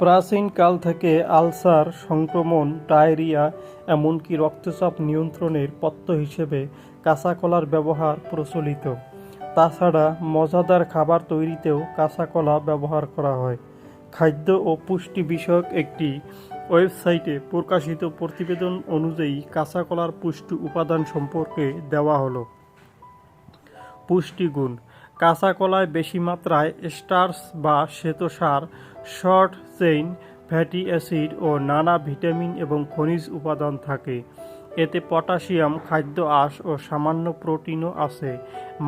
প্রাচীনকাল থেকে আলসার, সংক্রমণ, ডায়রিয়া, এমনকি রক্তচাপ নিয়ন্ত্রণের পথ্য হিসেবে কাঁচা কলার ব্যবহার প্রচলিত। তাছাড়া মজাদার খাবার তৈরিতেও কাঁচা কলা ব্যবহার করা হয়। খাদ্য ও পুষ্টি বিষয়ক একটি ওয়েবসাইটে প্রকাশিত প্রতিবেদন অনুযায়ী কাঁচা কলার পুষ্টি উপাদান সম্পর্কে দেওয়া হলো। পুষ্টিগুণ কাঁচা কলায় বেশি মাত্রায় স্টার্চ বা শ্বেতসার শর্ট চেইন, ফ্যাটি অ্যাসিড ও নানা ভিটামিন এবং খনিজ উপাদান থাকে। এতে পটাশিয়াম, খাদ্য আঁশ ও সামান্য প্রোটিনও আছে।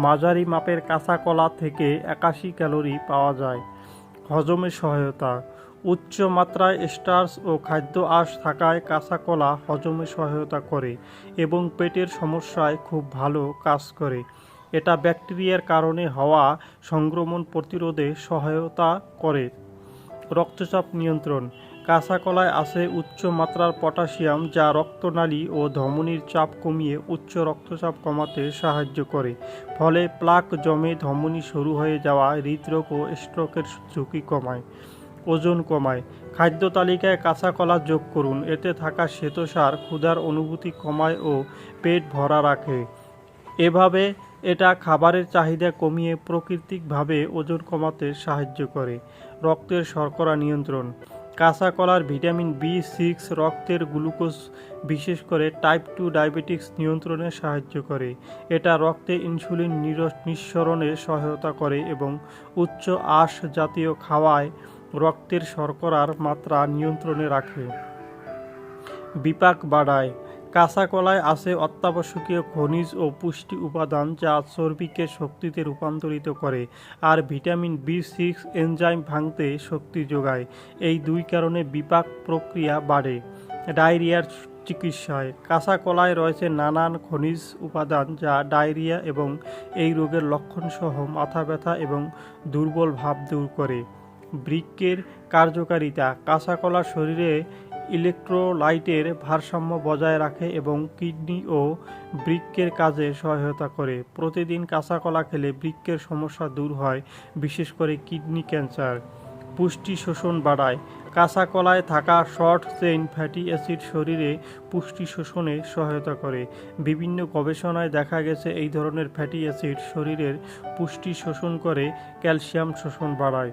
মাঝারি মাপের কাঁচা কলা থেকে একাশি ক্যালোরি পাওয়া যায়। হজমে সহায়তা। উচ্চ মাত্রায় স্টার্চ ও খাদ্য আঁশ থাকায় কাঁচা কলা হজমে সহায়তা করে এবং পেটের সমস্যায় খুব ভালো কাজ করে। এটা ব্যাকটেরিয়ার কারণে হওয়া সংক্রমণ প্রতিরোধে সহায়তা করে। রক্তচাপ নিয়ন্ত্রণ। কাঁচা কলায় আছে উচ্চ মাত্রার পটাশিয়াম যা রক্তনালী ও ধমনীর চাপ কমিয়ে উচ্চ রক্তচাপ কমাতে সাহায্য করে। ফলে প্লাক জমে ধমনী শুরু হয়ে যাওয়া হৃদরোগ ও স্ট্রোকের ঝুঁকি কমায়, ওজন কমায়। খাদ্য তালিকায় কাঁচা কলা যোগ করুন। এতে থাকা শ্বেতসার, ক্ষুধার অনুভূতি কমায় ও পেট ভরা রাখে। এভাবে এটা খাবারের চাহিদা কমিয়ে প্রাকৃতিকভাবে ওজন কমাতে সাহায্য করে। রক্তের শর্করা নিয়ন্ত্রণ। কাঁচা কলার ভিটামিন বি সিক্স রক্তের গ্লুকোজ, বিশেষ করে টাইপ টু ডায়াবেটিক্স নিয়ন্ত্রণে সাহায্য করে। এটা রক্তে ইনসুলিন নিঃসরণে সহায়তা করে এবং উচ্চ আঁশ জাতীয় খাওয়ায় রক্তের শর্করার মাত্রা নিয়ন্ত্রণে রাখে। বিপাক বাড়ায়। কাঁচা কলায় আছে অত্যাবশ্যকীয় খনিজ ও পুষ্টি উপাদান যা চর্বিকে শক্তিতে রূপান্তরিত করে আর ভিটামিন বি সিক্স এনজাইম ভাঙতে শক্তি যোগায়। এই দুই কারণে বিপাক প্রক্রিয়া বাড়ে। ডায়রিয়ার চিকিৎসায় কাঁচা কলায় রয়েছে নানান খনিজ উপাদান যা ডায়রিয়া এবং এই রোগের লক্ষণসহ মাথা ব্যথা এবং দুর্বল ভাব দূর করে। বৃক্কের কার্যকারিতা কাঁচা কলা শরীরে ইলেকট্রোলাইটের ভারসাম্য বজায় রাখে এবং কিডনি ও বৃক্কের কাজে সহায়তা করে। প্রতিদিন কাঁচা কলা খেলে বৃক্কের সমস্যা দূর হয়, বিশেষ করে কিডনি ক্যান্সার। পুষ্টি শোষণ বাড়ায়। কাঁচা কলায় থাকা শর্ট চেইন ফ্যাটি অ্যাসিড শরীরে পুষ্টি শোষণে সহায়তা করে। বিভিন্ন গবেষণায় দেখা গেছে এই ধরনের ফ্যাটি অ্যাসিড শরীরের পুষ্টি শোষণ করে, ক্যালসিয়াম শোষণ বাড়ায়।